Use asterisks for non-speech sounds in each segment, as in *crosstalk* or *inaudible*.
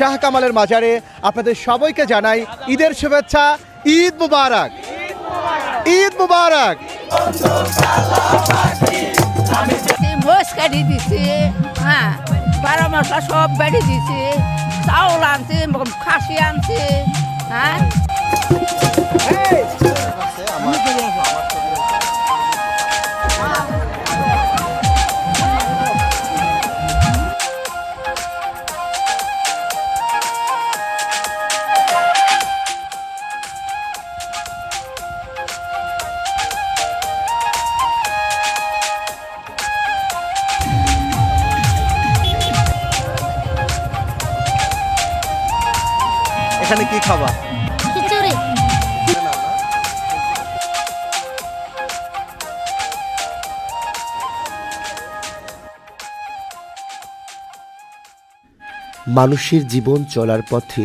শাহ কামালের মাজারে আপনাদের সবাইকে জানাই ঈদের শুভেচ্ছা। ঈদ মুবারক। ঈদ মুবারক। মোষ কাটি দিছে হ্যাঁ বারো মশলা সব বেড়ে দিছে চাউল আনছে খাসি আনছে হ্যাঁ। এখানে কি খাবা খিচুড়ি। মানুষের জীবন চলার পথে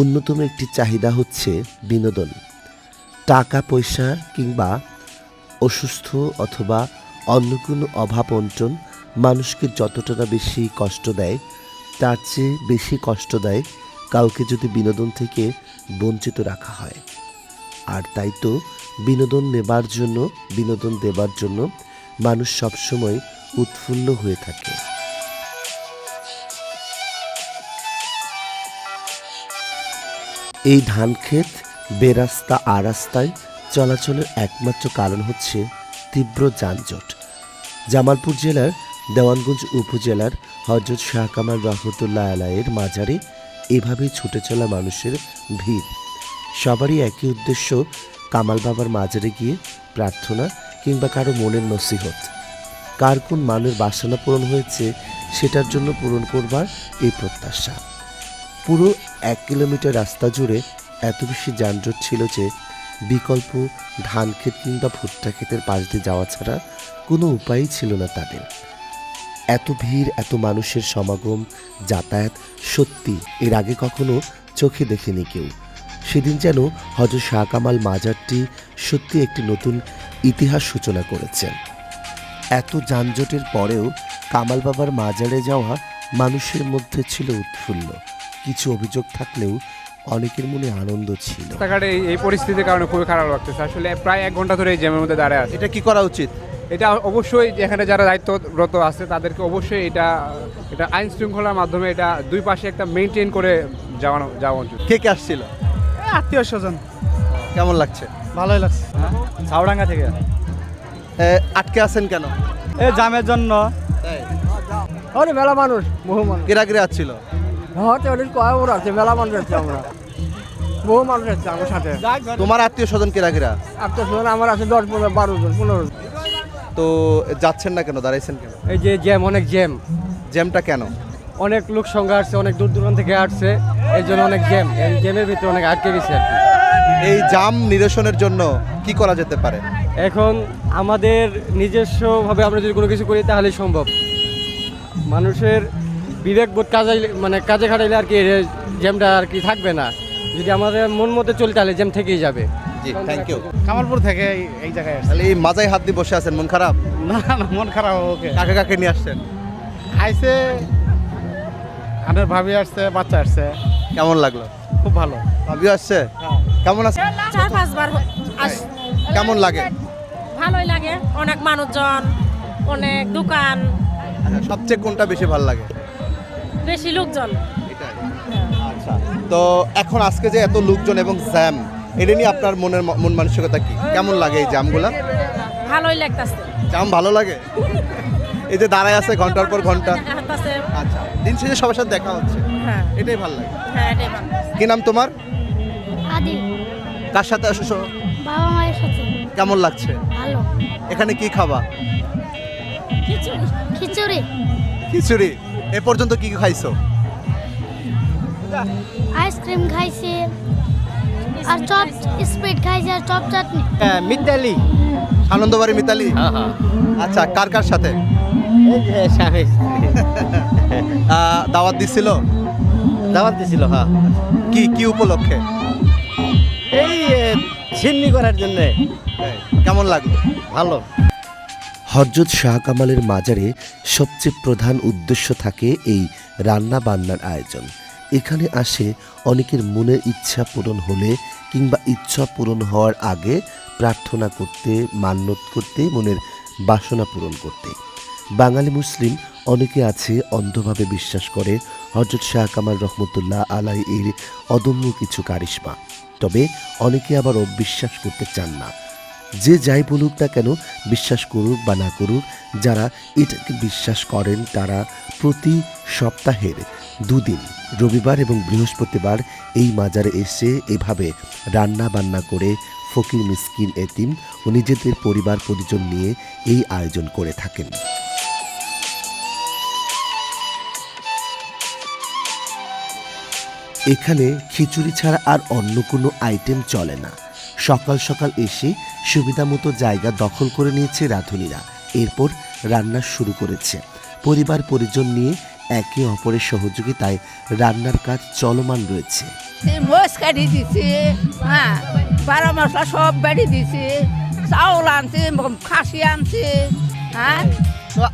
অন্যতম একটি চাহিদা হচ্ছে বিনোদন। টাকা পয়সা কিংবা অসুস্থ অথবা অন্য কোনো অভাব অন্টন মানুষকে যতটা বেশি কষ্ট দেয় তার চেয়ে বেশি কষ্ট দেয় কাউকে যদি বিনোদন থেকে বঞ্চিত রাখা হয়। আর তাই তো বিনোদন নেবার জন্য, বিনোদন দেবার জন্য মানুষ সবসময় উৎফুল্ল হয়ে থাকে। এই ধান ক্ষেত বেরাস্তা আরাস্তায় চলাচলের একমাত্র কারণ হচ্ছে তীব্র যানজট। জামালপুর জেলার দেওয়ানগঞ্জ উপজেলার হজরত শাহ কামাল রহমতুল্লাহ আলাইয়ের মাজারে এভাবেই ছুটে চলা মানুষের ভিড়। সবারই একই উদ্দেশ্য, কামাল বাবার মাজারে গিয়ে প্রার্থনা কিংবা কারও মনের নসিহত। কার কোন মানের বাসনা পূরণ হয়েছে, সেটার জন্য পূরণ করবার এই প্রত্যাশা। পুরো এক কিলোমিটার রাস্তা জুড়ে এত বেশি যানজট ছিল যে, বিকল্প ধান ক্ষেত কিংবা ভুট্টা ক্ষেতের পাশ দিয়ে যাওয়া ছাড়া কোনো উপায়ই ছিল না তাদের। এত ভিড় এত মানুষের সমাগম যাতায়াত সত্যি এর আগে কখনো চোখে দেখেনি কেউ। সেদিন যেন হজ শাহ কামাল মাজারটি সত্যি একটি নতুন ইতিহাস সূচনা করেছেন। এত যানজটের পরেও কামাল বাবার মাজারে যাওয়া মানুষের মধ্যে ছিল উৎফুল্ল। কিছু অভিযোগ থাকলেও অনেকের মনে আনন্দ ছিল। রাস্তাঘাটে এই পরিস্থিতির কারণে খুবই খারাপ লাগতেছে। আসলে প্রায় এক ঘণ্টা ধরে এই জ্যামের মধ্যে দাঁড়ায় আছে। এটা কি করা উচিত? এটা অবশ্যই এখানে যারা দায়িত্বরত আছে তাদেরকে অবশ্যই এটা এটা আইন শৃঙ্খলার মাধ্যমে এটা দুই পাশে একটা মেনটেন করে যাওয়ানো যাওয়া উচিত। কে কে আসছিল? আত্মীয় স্বজন। কেমন লাগছে? ভালোই লাগছে। ছাউডাঙ্গা থেকে। এ, আটকে আছেন কেন? এ জামের জন্য। আরে মেলা মানুষ বহু মানুষ গেরাগিরে আসছিল? হতে অনেক কয় ওর আছে মেলা মানুষ আছে আমরা। বহু মানুষ আছে আমার সাথে। তোমার আত্মীয় স্বজন গেরাগিরা আর তো শুনুন আমার আছে দশ পনেরো বারো জন পনেরো জন। তো যাচ্ছেন না কেন? দাঁড়াইছেন কেন? এই যে জ্যাম অনেক জ্যাম। জ্যামটা কেন? অনেক লোক সংখ্যা আসছে অনেক দূর দূরান্ত থেকে আসছে। এই জন্য অনেক জ্যাম। এই জ্যামের ভিতরে অনেক আটকে গেছে আর কি। এই জাম নিরসনের জন্য কি করা যেতে পারে? এখন আমাদের নিজস্বভাবে আমরা যদি কোনো কিছু করি তাহলে সম্ভব। মানুষের বিবেকবোধ কাজে মানে কাজে খাটাইলে আর কি জ্যামটা আর কি থাকবে না। যদি আমাদের মন মতো চলি তাহলে জ্যাম থেকেই যাবে। জি থ্যাংক ইউ কামালপুর থেকে এই- এই জায়গায় আসছে তাহলে এই মাজায় হাত দিয়ে বসে আছেন মন খারাপ? না না মন খারাপ ওকে। কাকে কাকে নিয়ে আসছেন? আইসে আনের ভাবি আসছে বাচ্চা আসছে। কেমন লাগল? খুব ভালো। ভাবিও আসছে? কেমন আছে? চার পাঁচবার কেমন লাগে? ভালোই লাগে। অনেক মানুষজন অনেক দোকান। আচ্ছা, সবচেয়ে কোনটা বেশি ভালো লাগে? বেশি লোকজন। আচ্ছা তো এখন আজকে যে এত লোকজন এবং জ্যাম এটা নিয়ে আপনার মনের মন মানসিকতা কি? কেমন লাগে এই জ্যামগুলা ভালোই লাগতাছে। জ্যাম ভালো লাগে? এই যে দাঁড়ায় আছে ঘণ্টার পর ঘণ্টা। *laughs* আচ্ছা দিন শেষে সবার সাথে দেখা হচ্ছে। হ্যাঁ। এটাই ভালো লাগে। হ্যাঁ এটাই ভালো কি নাম তোমার? আদি কার সাথে আসছো বাবা মায়ের সাথে। কেমন লাগছে? ভালো। এখানে কি খাবা? খিচুড়ি। খিচুড়ি। খিচুড়ি। এ পর্যন্ত কি কি খাইছো? আইসক্রিম খাইছে। আর চপ স্প্রিট খাইছে আর চপ চাটনি মিতালি। আনন্দবাড়ি মিতালি। আচ্ছা কার কার সাথে? *laughs* দাওয়াত দিছিল? দাওয়াত দিছিল হ্যাঁ। কি কি উপলক্ষে? এই ছিন্নি করার জন্য। কেমন লাগল? ভালো। হজরত শাহ কামালের মাজারে সবচেয়ে প্রধান উদ্দেশ্য থাকে এই রান্না বান্নার আয়োজন। এখানে আসে অনেকের মনের ইচ্ছা পূরণ হলে কিংবা ইচ্ছা পূরণ হওয়ার আগে প্রার্থনা করতে, মান্যত করতে, মনের বাসনা পূরণ করতে। বাঙালি মুসলিম অনেকে আছে অন্ধভাবে বিশ্বাস করে হজরত শাহ কামাল রহমতুল্লাহ আলাই এর অদম্য কিছু কারিশমা। তবে অনেকে আবার অবিশ্বাস করতে চান না। যে যাই বলুক না কেন, বিশ্বাস করুক বা না করুক, যারা এটাকে বিশ্বাস করেন তারা প্রতি সপ্তাহের দুদিন, রবিবার এবং বৃহস্পতিবার এই মাজারে এসে এভাবে রান্না বান্না করে ফকির, মিসকিন, এতিম ও নিজেদের পরিবার পরিজন নিয়ে এই আয়োজন করে থাকেন। এখানে খিচুড়ি ছাড়া আর অন্য কোনো আইটেম চলে না। সকাল সকাল এসে সুবিধা মতো জায়গা দখল করে নিয়েছে রাঁধুনিরা। এরপর রান্না শুরু করেছে। পরিবার পরিজন নিয়ে একে অপরের সহযোগিতায় রান্নার কাজ চলমান রয়েছে। সে মোষ কাটি দিছে হ্যাঁ বারো মশলা সব বেড়ে দিছে চাউল আনছে খাসি আনছে হ্যাঁ।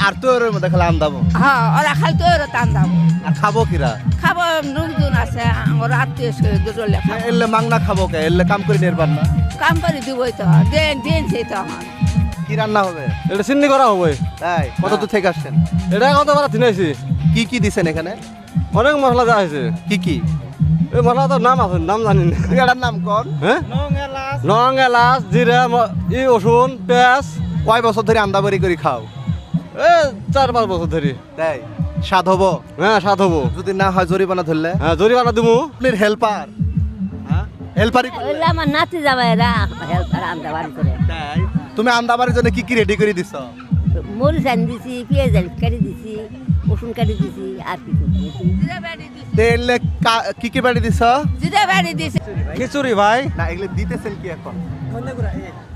আর তো ওর মধ্যে খেলা আন্দাবো হ্যাঁ ওরা খালি তো ওরা টান দাবো আর খাব কিরা? খাব নুনজুন আছে আমার আত্মীয় দুটো লেখা। এলে মাংনা খাব কে? এলে কাম করে নির্বাণ না। কাম করে দিবই তো দেন দেন সেই তো আমার। কি রান্না হবে? এটা চিন্নি করা হবে। তাই কত দূর থেকে আসছেন? এটা কত বার চিনাইছি কি কি দিছেন এখানে? অনেক মশলা দেওয়া হয়েছে। কি কি? এই মশলা তো নাম আছে নাম জানি না। এটার নাম কন? হ্যাঁ লং এলাচ। জিরা ই রসুন পেঁয়াজ। কয় বছর ধরে আন্দাবাড়ি করে খাও? এ চার পাঁচ বছর ধরে। তাই স্বাদ হব? হ্যাঁ স্বাদ হব। যদি না হয় জরিমানা ধরলে? হ্যাঁ জরিমানা দিমু। আপনার হেল্পার। হ্যাঁ? আমার নাতি যাবে এরা হেল্পার আন্দা করে। তাই তুমি আন্দাবাড়ির জন্য কি কি রেডি করে দিছ? মরিচ আনি দিছি পেঁয়াজ আনি দিছি। রসুন কাটি দিছি আর কি তেলে কা- কি কি বাড়ি দিছ? জিরা বেড়ে দিছে। খিচুড়ি ভাই। না এগুলো দিতেছেন কি এখন?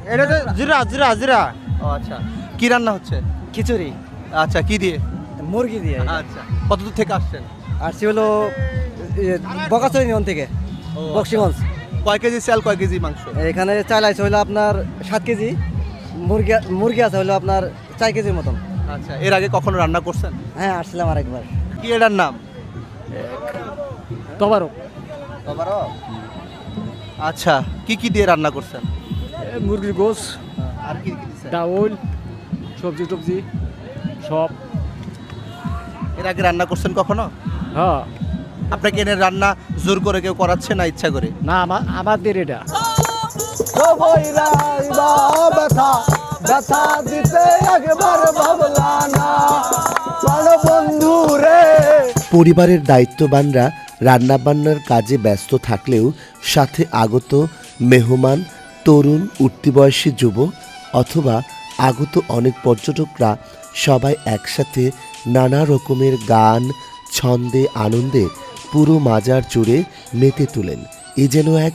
এটা তো জিরা জিরা জিরা। ও আচ্ছা। কি রান্না হচ্ছে? খিচুড়ি। আচ্ছা কি দিয়ে? মুরগি দিয়ে। আচ্ছা কত দূর থেকে আসছেন? আর সে হলো বকাচরি নিয়ন থেকে বক্সিগঞ্জ। কয় কেজি চাল কয় কেজি মাংস? এখানে চাল আছে হলো আপনার সাত কেজি মুরগি মুরগি আছে হলো আপনার চার কেজির মতন। আচ্ছা এর আগে কখনো রান্না করছেন? হ্যাঁ আসছিলাম আরেকবার। কি এটার নাম? তবারও বাবারও আচ্ছা কি কি দিয়ে রান্না করছেন? মুরগির গোস আর কি কি ডাউল সবজি টবজি সব। এর আগে রান্না করছেন কখনো? হ্যাঁ। আপনাকে এনে রান্না জোর করে কেউ করাচ্ছে না ইচ্ছা করে? না আমার আমাদের এটা। পরিবারের দায়িত্ববানরা রান্নাবান্নার কাজে ব্যস্ত থাকলেও সাথে আগত মেহমান, তরুণ উঠতি বয়সী যুবক অথবা আগত অনেক পর্যটকরা সবাই একসাথে নানা রকমের গান, ছন্দে, আনন্দে পুরো মাজার জুড়ে মেতে তোলেন। এ যেন এক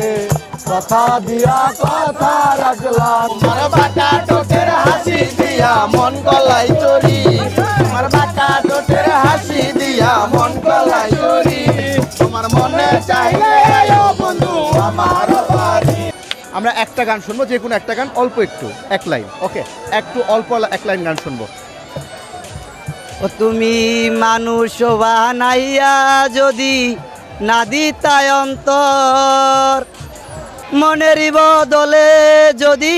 কথা দিয়া কথা রাখলাম। আমার বাটা টোটের হাসি দিয়া মন গলাই চুরি আমার বাটা টোটের হাসি দিয়া মন গলাই চুরি তোমার মনে চাইলে বন্ধু আমার আমরা একটা গান শুনব যে কোনো একটা গান অল্প একটু এক লাইন ওকে? একটু অল্প এক লাইন গান শুনব। ও তুমি মানুষ বানাইয়া যদি না দিতায় অন্তর মনের বদলে যদি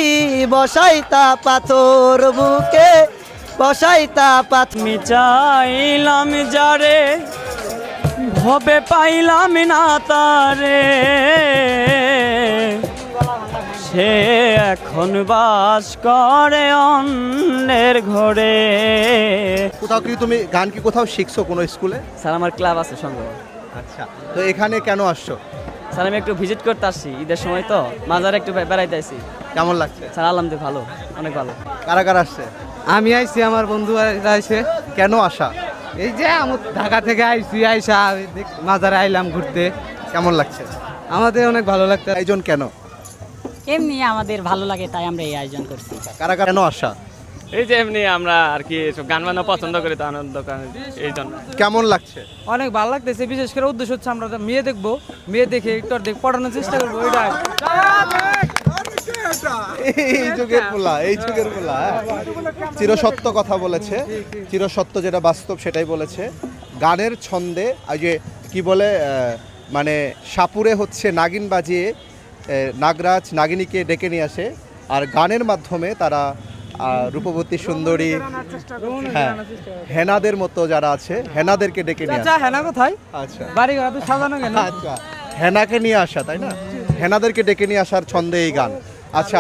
বসাইতা পাথর বুকে বসাইতা পাথমি চাইলাম যারে ভবে পাইলাম না তারে। সে এখন বাস করে অন্যের ঘরে। কোথাও কি তুমি গান কি কোথাও শিখছো কোনো স্কুলে? স্যার আমার ক্লাব আছে সঙ্গে আচ্ছা তো এখানে কেন আসছো? স্যার আমি একটু ভিজিট করতে আসছি ঈদের সময় তো। মাজারে একটু বেড়াইতে আসছি কেমন লাগছে? স্যার আলহামদুলিল্লাহ ভালো অনেক ভালো। কারা কারা আসছে? আমি আইছি আমার বন্ধু আইছে। কেন আসা? এই যে আমি ঢাকা থেকে আইছি আইসা মাজারে আইলাম ঘুরতে। কেমন লাগছে? আমাদের অনেক ভালো লাগছে। আয়োজন কেন? এমনি আমাদের ভালো লাগে তাই আমরা এই আয়োজন করছি। কারা কারা কেন আসা? এই যে এমনি আমরা আর কি সব গান বাজনা পছন্দ করি তো আনন্দ এই জন্য। কেমন লাগছে? অনেক ভালো লাগতেছে বিশেষ করে উদ্দেশ্য হচ্ছে আমরা মেয়ে দেখব মেয়ে দেখে একটু দেখ পড়ানোর চেষ্টা করব ওইটাই এই যুগের পোলা এই যুগের পোলা হ্যাঁ। চিরসত্য কথা বলেছে চিরসত্য যেটা বাস্তব সেটাই বলেছে। গানের ছন্দে ওই যে কি বলে মানে সাপুরে হচ্ছে নাগিন বাজিয়ে নাগরাজ নাগিনীকে ডেকে নিয়ে আসে। আর গানের মাধ্যমে তারা রূপবতী সুন্দরী হ্যাঁ হেনাদের মতো যারা আছে হেনাদেরকে ডেকে নিয়ে আসে। হ্যাঁ কোথায়? আচ্ছা। বাড়ি ঘর সাজানো কেন? আচ্ছা হেনাকে নিয়ে আসা তাই না? হেনাদেরকে ডেকে নিয়ে আসার ছন্দে এই গান। আচ্ছা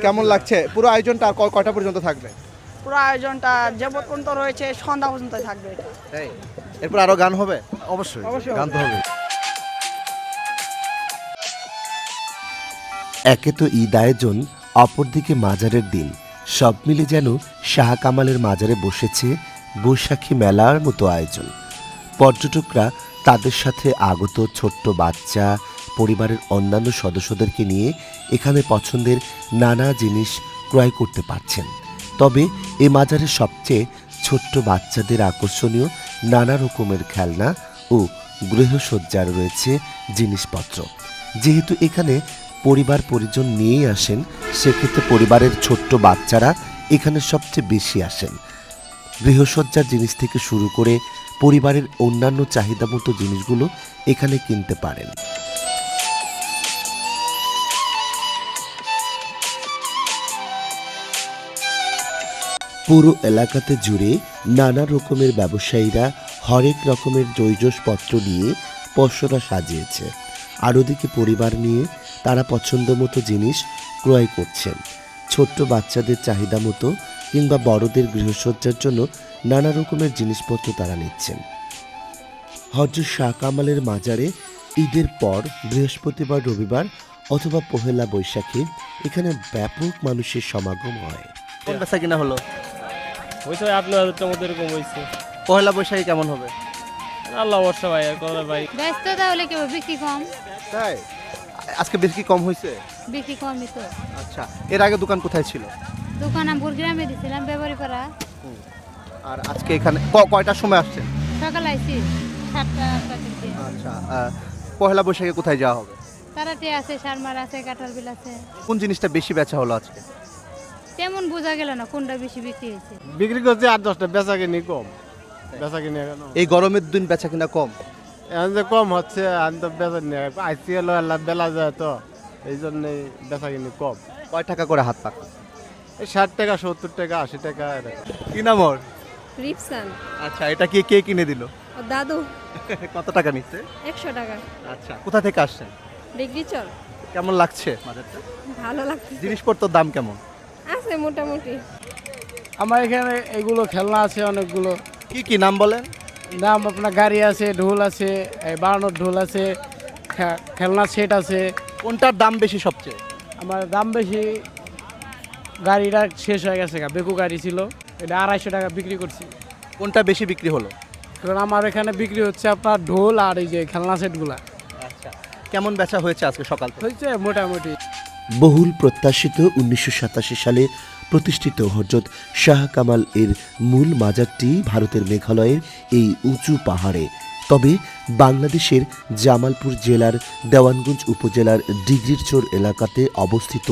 কেমন লাগছে? পুরো আয়োজনটা ক- কয়টা পর্যন্ত থাকবে? পুরো আয়োজনটা যে পর্যন্ত রয়েছে সন্ধ্যা পর্যন্ত থাকবে এরপর আরও গান হবে? অবশ্যই অবশ্যই। গান তো হবে। একে তো ঈদ আয়োজন অপরদিকে মাজারের দিন। সব মিলে যেন শাহ কামালের মাজারে বসেছে বৈশাখী মেলার মতো আয়োজন। পর্যটকরা তাদের সাথে আগত ছোট্ট বাচ্চা, পরিবারের অন্যান্য সদস্যদেরকে নিয়ে এখানে পছন্দের নানা জিনিস ক্রয় করতে পারছেন। তবে এ মাজারের সবচেয়ে ছোট্ট বাচ্চাদের আকর্ষণীয় নানা রকমের খেলনা ও গৃহসজ্জার রয়েছে জিনিসপত্র। যেহেতু এখানে পরিবার পরিজন নিয়েই আসেন, সেক্ষেত্রে পরিবারের ছোট্ট বাচ্চারা এখানে সবচেয়ে বেশি আসেন। গৃহসজ্জার জিনিস থেকে শুরু করে পরিবারের অন্যান্য চাহিদা মতো জিনিসগুলো এখানে কিনতে পারেন। পুরো এলাকাতে জুড়ে নানা রকমের ব্যবসায়ীরা হরেক রকমের জৈজসপত্র নিয়ে পসরা সাজিয়েছে। আর ওদিকে পরিবার নিয়ে তারা পছন্দ মতো জিনিস ক্রয় করছেন। ছোট্ট বাচ্চাদের চাহিদা মতো কিংবা বড়দের গৃহসজ্জার জন্য নানা রকমের জিনিসপত্র তারা নিচ্ছেন। হজরত শাহ কামালের মাজারে ঈদের পর বৃহস্পতিবার রবিবার অথবা পহেলা বৈশাখে এখানে ব্যাপক মানুষের সমাগম হয়। কোন বেচা কিনা হলো? হয়েছে ভাই মতো এরকম হয়েছে পহেলা বৈশাখী কেমন হবে? আল্লাহ বর্ষা ভাই আর ভাই? ব্যস্ত তাহলে কেউ বিক্রি কম? তাই? আজকে বেশি কি কম হয়েছে? বিক্রি কমই তো আচ্ছা এর আগে দোকান কোথায় ছিল? দোকান আমপুর গ্রামে দিছিলাম ব্যবহারী করা আর আজকে এখানে ক- কয়টার সময় আসছেন? সকাল আইছি সাতটা আটটা থেকে আচ্ছা পহেলা বৈশাখে কোথায় যাওয়া হবে? তারাতে আছে সারমার আছে কাঁঠাল বিল আছে। কোন জিনিসটা বেশি বেচা হলো আজকে? তেমন বোঝা গেল না কোনটা বেশি বিক্রি হয়েছে। বিক্রি করছে আট দশটা বেচা কিনি কম। বেচা কিনি এই গরমের দিন বেচা কিনা কম? এখন যে কম হচ্ছে আমি তো বেচা নিয়ে আইসি এলো আল্লাহ বেলা যায় তো এই জন্যই বেচা কিনি কম। কয় টাকা করে হাত পাক? এই ষাট টাকা সত্তর টাকা আশি টাকা এরকম। কি নাম ওর? রিপসান। আচ্ছা এটা কে কে কিনে দিল? দাদু। *laughs* কত টাকা নিচ্ছে? একশো টাকা। আচ্ছা কোথা থেকে আসছেন? ডিগ্রি চল কেমন লাগছে বাজারটা? ভালো লাগছে। জিনিসপত্রের দাম কেমন? আছে মোটামুটি। আমার এখানে এগুলো খেলনা আছে অনেকগুলো। কি কি নাম বলেন? দাম আপনার গাড়ি আছে ঢোল আছে এই বাড়ানোর ঢোল আছে খেলনা সেট আছে। কোনটার দাম বেশি সবচেয়ে? আমার দাম বেশি গাড়িটা শেষ হয়ে গেছে গা বেকু গাড়ি ছিল। এটা আড়াইশো টাকা বিক্রি করছি কোনটা বেশি বিক্রি হলো? কারণ আমার এখানে বিক্রি হচ্ছে আপনার ঢোল আর এই যে খেলনা সেটগুলা আচ্ছা কেমন বেচা হয়েছে আজকে সকাল হয়েছে মোটামুটি। বহুল প্রত্যাশিত উনিশশো সাতাশি সালে প্রতিষ্ঠিত হজরত শাহ কামাল এর মূল মাজারটি ভারতের মেঘালয়ের এই উঁচু পাহাড়ে। তবে বাংলাদেশের জামালপুর জেলার দেওয়ানগঞ্জ উপজেলার ডিগ্রিরচর এলাকাতে অবস্থিত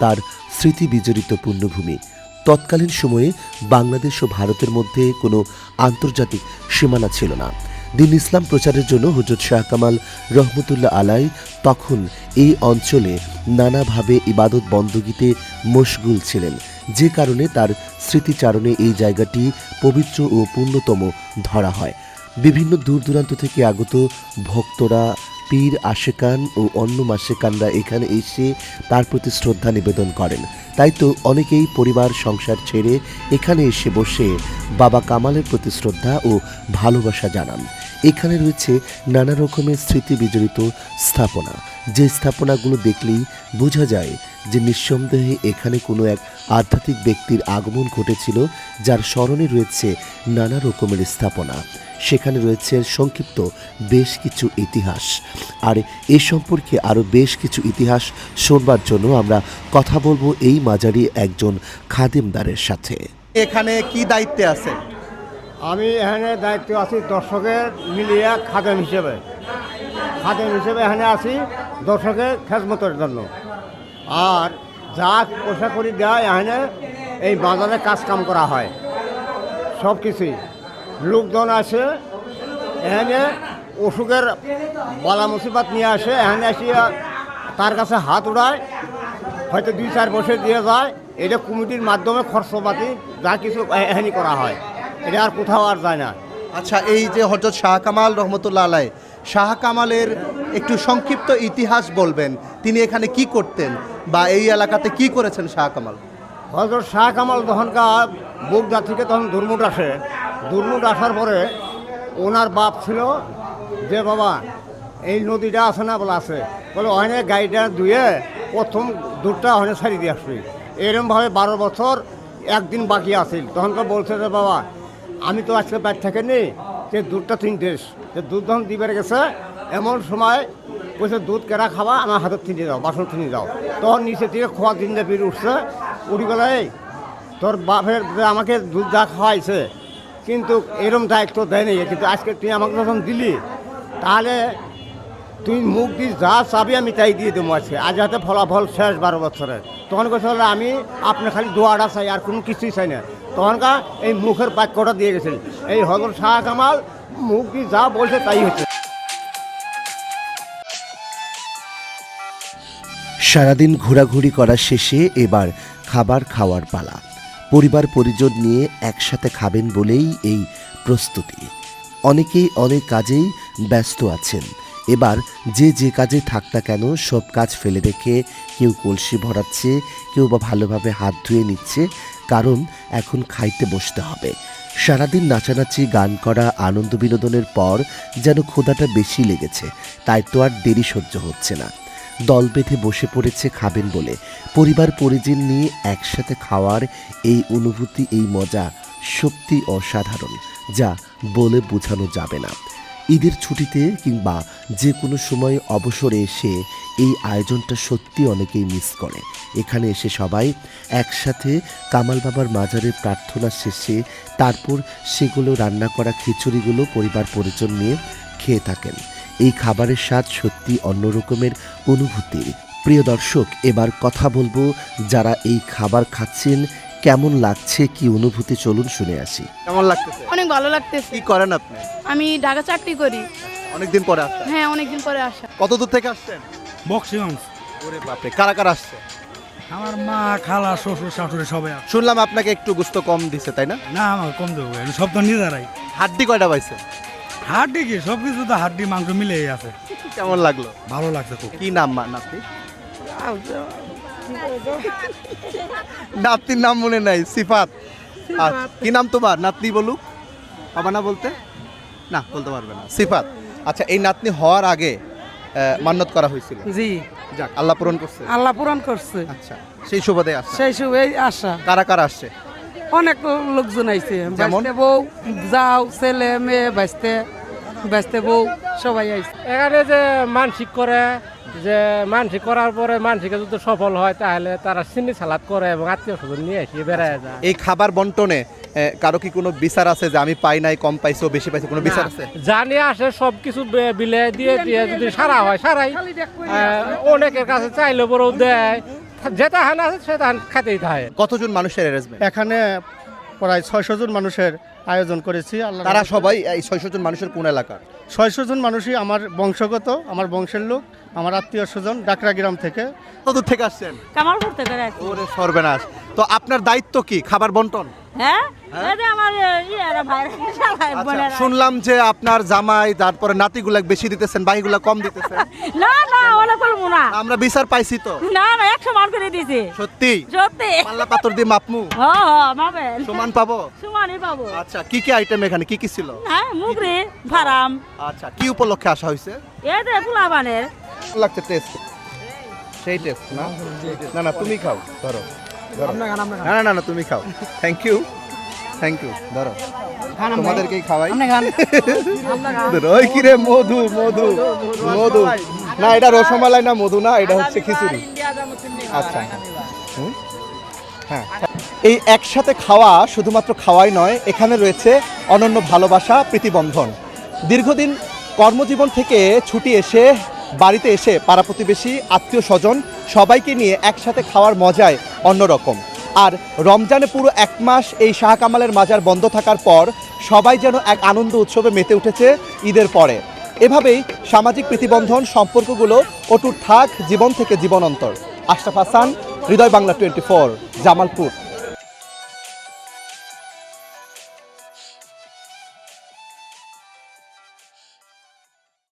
তার স্মৃতি বিজড়িত তৎকালীন সময়ে বাংলাদেশ ও ভারতের মধ্যে কোনো আন্তর্জাতিক সীমানা ছিল না। দিন ইসলাম প্রচারের জন্য হজরত শাহ কামাল রহমতুল্লাহ আলাই তখন এই অঞ্চলে নানাভাবে ইবাদত বন্দগিতে মশগুল ছিলেন। যে কারণে তার স্মৃতিচারণে এই জায়গাটি পবিত্র ও পূর্ণতম ধরা হয়। বিভিন্ন দূর দূরান্ত থেকে আগত ভক্তরা, পীর আশেকান ও অন্য মাসেকানরা এখানে এসে তার প্রতি শ্রদ্ধা নিবেদন করেন। তাই তো অনেকেই পরিবার, সংসার ছেড়ে এখানে এসে বসে বাবা কামালের প্রতি শ্রদ্ধা ও ভালোবাসা জানান। এখানে রয়েছে নানা রকমের স্মৃতি বিজড়িত স্থাপনা। যে স্থাপনাগুলো দেখলেই বোঝা যায় যে নিঃসন্দেহে এখানে কোনো এক আধ্যাত্মিক ব্যক্তির আগমন ঘটেছিল, যার স্মরণে রয়েছে নানা রকমের স্থাপনা। সেখানে রয়েছে সংক্ষিপ্ত বেশ কিছু ইতিহাস। আর এ সম্পর্কে আরও বেশ কিছু ইতিহাস শোনবার জন্য আমরা কথা বলব এই মাজারি একজন খাদিমদারের সাথে। এখানে কি দায়িত্বে আছে? আমি এখানে দায়িত্ব আছি দর্শকের মিলিয়ে খাদেম হিসেবে। খাদেম হিসেবে এখানে আছি দর্শকের খেজমতের জন্য। আর যা পয়সা করি দেয় এখানে এই বাজারে কাজ কাম করা হয়। সব কিছুই। লোকজন আসে, এখানে অসুখের বালা মুসিবাত নিয়ে আসে, এখানে আসিয়া তার কাছে হাত উড়ায়, হয়তো দুই চার বছর দিয়ে যায়। এটা কমিটির মাধ্যমে খরচপাতি, যা কিছু এখানে করা হয়। এটা আর কোথাও আর যায় না। আচ্ছা এই যে হজরত শাহ কামাল রহমতুল্লাহ আলাই শাহ কামালের একটু সংক্ষিপ্ত ইতিহাস বলবেন তিনি এখানে কি করতেন বা এই এলাকাতে কি করেছেন শাহ কামাল? হজরত শাহ কামাল তখনকার বুকদা থেকে তখন দুর্মুট আসে। দুর্মুট আসার পরে ওনার বাপ ছিল যে বাবা এই নদীটা আছে না? বলে আছে। বলে ওখানে গাড়িটা ধুয়ে প্রথম দুধটা ওখানে ছাড়িয়ে দিয়ে আসবি। এরমভাবে বারো বছর একদিন বাকি আছিল। তখনকার বলছে যে বাবা আমি তো আজকে বাইর থেকে নেই, যে দুধটা তিন দেশ যে দুধ যখন দিবে গেছে, এমন সময় বলছে, দুধ কেরা খাবা? আমার হাতের থিনে যাও বাসন থিনে যাও তখন নিচে থেকে খোয়া দিন পিড় উঠছে। উঠি এই, তোর বাপের আমাকে দুধ যা খাওয়াইছে, কিন্তু এরম দায়িত্ব দেয় নাই, কিন্তু আজকে তুই আমাকে যখন দিলি, তাহলে তুই মুখ দিয়ে যা চাবি আমি তাই দিয়ে দেবো আজকে। আজ হাতে ফলাফল শেষ বারো বছরে তখন কথা হলো আমি আপনার খালি দোয়াটা চাই, আর কোনো কিছুই চাই না। তখনকার এই মুখের বাক্যটা দিয়ে গেছিল এই হজর শাহ কামাল মুখ দিয়ে যা বলছে তাই হচ্ছে। সারাদিন ঘোরাঘুরি করা শেষে এবার খাবার খাওয়ার পালা। পরিবার পরিজন নিয়ে একসাথে খাবেন বলেই এই প্রস্তুতি। অনেকেই অনেক কাজেই ব্যস্ত আছেন। এবার যে যে কাজে থাক না কেন সব কাজ ফেলে রেখে কেউ কলসি ভরাচ্ছে, কেউ বা ভালোভাবে হাত ধুয়ে নিচ্ছে কারণ এখন খাইতে বসতে হবে। সারাদিন নাচানাচি, গান করা, আনন্দ বিনোদনের পর যেন ক্ষুধাটা বেশি লেগেছে, তাই তো আর দেরি সহ্য হচ্ছে না। দল বেঁধে বসে পড়েছে খাবেন বলে। পরিবার পরিজন নিয়ে একসাথে খাওয়ার এই অনুভূতি, এই মজা সত্যি অসাধারণ, যা বলে বোঝানো যাবে না। ঈদের ছুটিতে কিংবা যে কোনো সময় অবসরে এসে এই আয়োজনটা সত্যি অনেকেই মিস করে। এখানে এসে সবাই একসাথে কামাল বাবার মাজারে প্রার্থনা শেষে তারপর সেগুলো রান্না করা খিচুড়িগুলো পরিবার পরিজন নিয়ে খেয়ে থাকেন। এই খাবারের স্বাদ সত্যি অন্য রকমের অনুভূতির। প্রিয় দর্শক, এবার কথা বলব যারা এই খাবার খাচ্ছেন কেমন লাগছে কি অনুভূতি? চলুন শুনে আসি। কেমন লাগতেছে? অনেক ভালো লাগতেছে। কি করেন আপনি? আমি ঢাকা চাকরি করি। অনেকদিন পরে আসছেন? হ্যাঁ অনেকদিন পরে আসা। কত দূর থেকে আসছেন? বক্সিগঞ্জ। ওরে বাপরে কারা কারা আসছে? আমার মা খালা শ্বশুর শাশুড়ি সবাই আছে। শুনলাম আপনাকে একটু গুস্ত কম দিছে তাই না? না আমার কম দেবো এটা সব তো নিজেরাই। হাড্ডি কয়টা পাইছে? হাড্ডি কি? সব কিছু তো হাড্ডি মাংস মিলেই আছে। কেমন লাগল? ভালো লাগছে খুব। কি নাম মা নাতি *laughs* নাতির নাম মনে নাই সিফাত। আচ্ছা, কি নাম তোমার? নাতনি বলুক। পাবা না বলতে? না বলতে পারবে না। সিফাত। আচ্ছা এই নাতনি হওয়ার আগে আহ, মান্যত করা হয়েছিল? জি। যাক আল্লাহ পূরণ করছে। আল্লাহ পূরণ করছে। আচ্ছা সেই সুবাদে আসছে সেই সুবেই আশা কারা কারা আসছে? অনেক লোকজন আইছে। যেমন? বউ যাও ছেলে মেয়ে বাঁচতে বাঁচতে বউ সবাই আইছে। এখানে যে মানসিক করে যে মানসিক করার পরে মানসিকে যদি সফল হয় তাহলে তারা চিনি সালাদ করে এবং আত্মীয় স্বজন নিয়ে এসে বেড়ায় যায়। এই খাবার বন্টনে কারও কি কোনো বিচার আছে যে আমি পাই নাই কম পাইছো বেশি পাইছো কোনো বিচার আছে? জানি আসে সব কিছু বিলে দিয়ে দিয়ে যদি সারা হয় সারাই। অনেকের কাছে চাইলে বড় দেয়। যেটা হান আছে সেটা হান খাতেই থাকে। কতজন মানুষের অ্যারেঞ্জমেন্ট এখানে প্রায় ছয়শো জন মানুষের আয়োজন করেছি আল্লাহ তারা সবাই এই ছয়শো জন মানুষের কোন এলাকার? ছয়শো জন মানুষই আমার বংশগত আমার বংশের লোক। আমার আত্মীয় স্বজন ডাকরা গ্রাম থেকে। কতদূর থেকে আসছেন? কামালপুর থেকে ওরে সর্বনাশ। তো আপনার দায়িত্ব কি? খাবার বন্টন? হ্যাঁ? আমার ইয়েরা ভাই আচ্ছা শুনলাম যে আপনার জামাই তারপরে নাতিগুলা বেশি দিতেছেন কম দিতেছেন। না না ওলা করব না। আমরা বিচার পাইছি তো। না না একশো মান করে দিছি সত্যি? সত্যি। পাল্লা পাথর দিয়ে মাপমু? সমান পাবো? সমানই পাবো। আচ্ছা কি কি আইটেম এখানে? কি কি ছিল? হ্যাঁ মুগরি ফারাম আচ্ছা কি উপলক্ষে আসা হয়েছে? এই যে পোলাবানের কেমন লাগছে টেস্ট সেই টেস্ট না? না না তুমি খাও ধরো ধরো। না না না না তুমি খাও। থ্যাংক ইউ থ্যাংক ইউ ধরো। তোমাদেরকেই খাওয়াই। ওই কি মধু মধু মধু। না এটা রসমালাই না মধু না এটা হচ্ছে খিচুড়ি। আচ্ছা? হ্যাঁ। এই একসাথে খাওয়া শুধুমাত্র খাওয়াই নয় এখানে রয়েছে অনন্য ভালোবাসা প্রীতিবন্ধন। দীর্ঘদিন কর্মজীবন থেকে ছুটি এসে বাড়িতে এসে পাড়া প্রতিবেশী, আত্মীয় স্বজন সবাইকে নিয়ে একসাথে খাওয়ার মজায় অন্যরকম। আর রমজানে পুরো এক মাস এই শাহ কামালের মাজার বন্ধ থাকার পর সবাই যেন এক আনন্দ উৎসবে মেতে উঠেছে ঈদের পরে। এভাবেই সামাজিক প্রতিবন্ধন সম্পর্কগুলো অটুট থাক জীবন থেকে জীবন অন্তর আশরাফ হাসান, হৃদয় বাংলা টোয়েন্টি ফোর, জামালপুর।